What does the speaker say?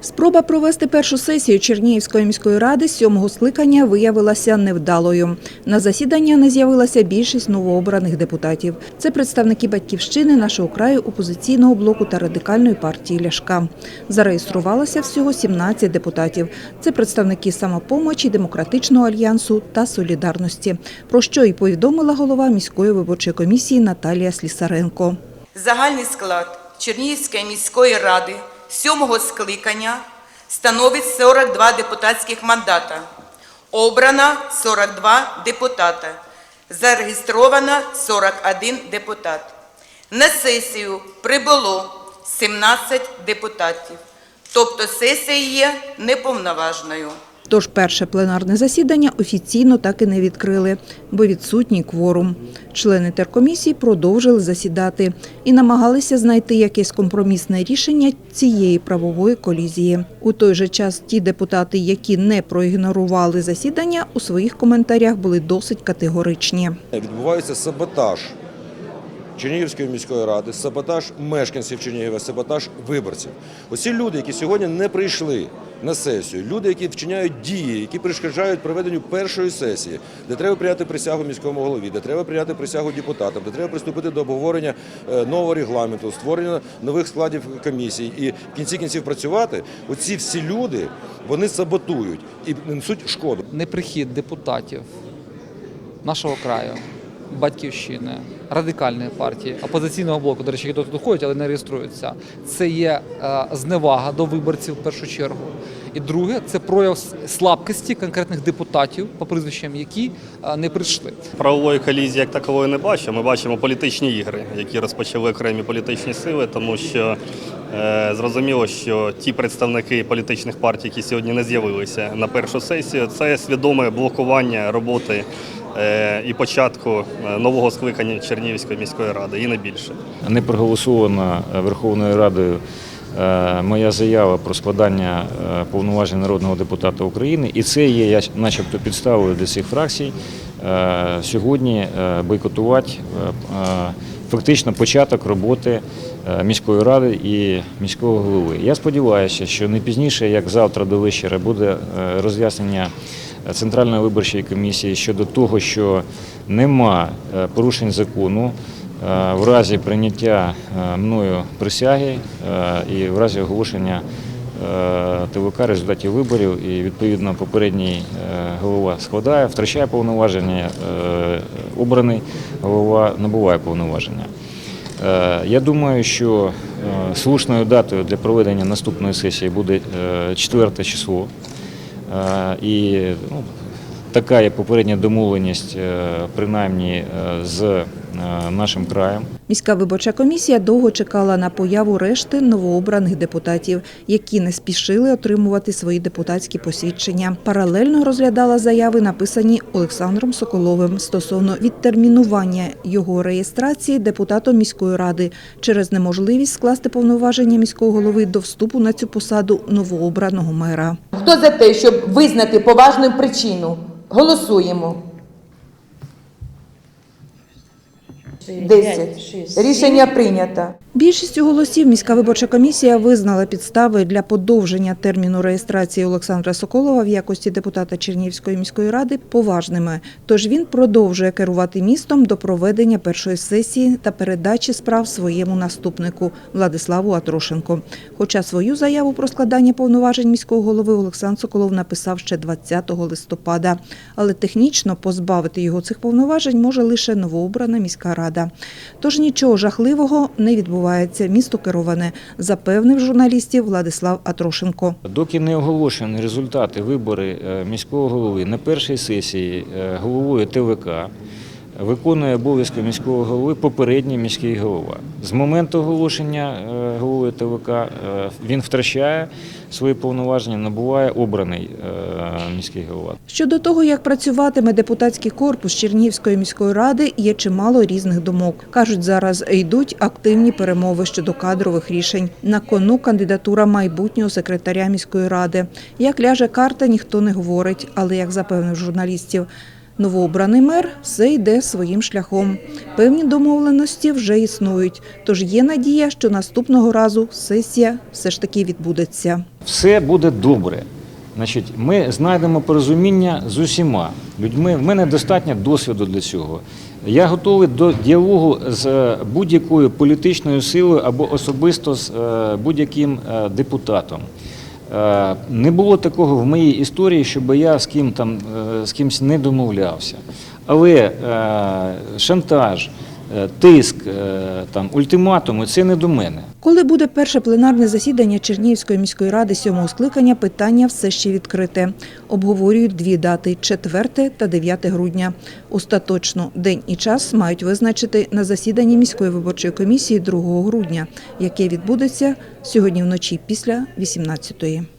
Спроба провести першу сесію Чернігівської міської ради сьомого скликання виявилася невдалою. На засідання не з'явилася більшість новообраних депутатів. Це представники батьківщини нашого краю, опозиційного блоку та радикальної партії Ляшка. Зареєструвалося всього 17 депутатів. Це представники самопомочі, демократичного альянсу та солідарності. Про що і повідомила голова міської виборчої комісії Наталія Слісаренко. Загальний склад Чернігівської міської ради сьомого скликання становить 42 депутатських мандата. Обрано 42 депутата. Зареєстровано 41 депутат. На сесію прибуло 17 депутатів. Тобто сесія є неповноважною. Тож перше пленарне засідання офіційно так і не відкрили, бо відсутній кворум. Члени теркомісії продовжили засідати і намагалися знайти якесь компромісне рішення цієї правової колізії. У той же час ті депутати, які не проігнорували засідання, у своїх коментарях були досить категоричні. Відбувається саботаж Чернігівської міської ради, саботаж мешканців Чернігова, саботаж виборців. Оці люди, які сьогодні не прийшли на сесію, люди, які вчиняють дії, які перешкоджають проведенню першої сесії, де треба прийняти присягу міському голові, де треба прийняти присягу депутатам, де треба приступити до обговорення е, нового регламенту, створення нових складів комісій і в кінці кінців працювати. Оці всі люди вони саботують і несуть шкоду. неприхід депутатів нашого краю, батьківщини, радикальної партії, опозиційного блоку, до речі, які тут доходять, але не реєструються. Це є е, зневага до виборців в першу чергу. І друге, це прояв слабкості конкретних депутатів по прізвищам, які е, не прийшли. Правової колізії як такової не бачимо. Ми бачимо політичні ігри, які розпочали окремі політичні сили, тому що зрозуміло, що ті представники політичних партій, які сьогодні не з'явилися на першу сесію, це свідоме блокування роботи е, і початку е, нового скликання Чернігівської міської ради, і не більше. не проголосована Верховною Радою е, моя заява про складання е, повноважень народного депутата України, і це є я- начебто підставою для цих фракцій е, сьогодні е, бойкотувати е, е, фактично початок роботи е, міської ради і міського голови. Я сподіваюся, що не пізніше, як завтра до вечора, буде е, роз'яснення Центральної виборчої комісії щодо того, що нема е, порушень закону в разі прийняття мною присяги і в разі оголошення ТВК результатів виборів, і відповідно попередній е, голова складає, втрачає повноваження, е, обраний голова набуває повноваження. Е, Я думаю, що е, слушною датою для проведення наступної сесії буде 4 число. Е, І ну, така є попередня домовленість, е, принаймні е, з е, нашим краєм. Міська виборча комісія довго чекала на появу решти новообраних депутатів, які не спішили отримувати свої депутатські посвідчення. Паралельно розглядала заяви, написані Олександром Соколовим стосовно відтермінування його реєстрації депутатом міської ради через неможливість скласти повноваження міського голови до вступу на цю посаду новообраного мера. Хто за те, щоб визнати поважну причину? Голосуємо. Десять. Рішення прийнято. Більшістю голосів міська виборча комісія визнала підстави для подовження терміну реєстрації Олександра Соколова в якості депутата Чернігівської міської ради поважними. Тож він продовжує керувати містом до проведення першої сесії та передачі справ своєму наступнику Владиславу Атрошенко. Хоча свою заяву про складання повноважень міського голови Олександр Соколов написав ще 20 листопада. Але технічно позбавити його цих повноважень може лише новообрана міська рада. Тож нічого жахливого не відбувається. Місто кероване, запевнив журналістів Владислав Атрошенко. Доки не оголошені результати вибори е, міського голови на першій сесії е, головою ТВК, виконує обов'язки міського голови попередній міський голова. З моменту оголошення е, головою ТВК е, він втрачає свої повноваження, набуває обраний е, міський голова. Щодо того, як працюватиме депутатський корпус Чернігівської міської ради, є чимало різних думок. Кажуть, зараз йдуть активні перемови щодо кадрових рішень. На кону кандидатура майбутнього секретаря міської ради. Як ляже карта, ніхто не говорить, але як запевнив журналістів. Новообраний мер все йде своїм шляхом. Певні домовленості вже існують, тож є надія, що наступного разу сесія все ж таки відбудеться. Все буде добре. Значить, ми знайдемо порозуміння з усіма людьми. В мене достатньо досвіду для цього. Я готовий до діалогу з е, будь-якою політичною силою або особисто з е, будь-яким е, депутатом. Е, Не було такого в моїй історії, щоб я з ким там е, з кимсь не домовлявся. Але е, шантаж, тиск, е, там ультиматуми це не до мене. Коли буде перше пленарне засідання Чернігівської міської ради сьомого скликання, питання все ще відкрите. Обговорюють дві дати – 4 та 9 грудня. Остаточно день і час мають визначити на засіданні міської виборчої комісії 2 грудня, яке відбудеться сьогодні вночі після 18-ї.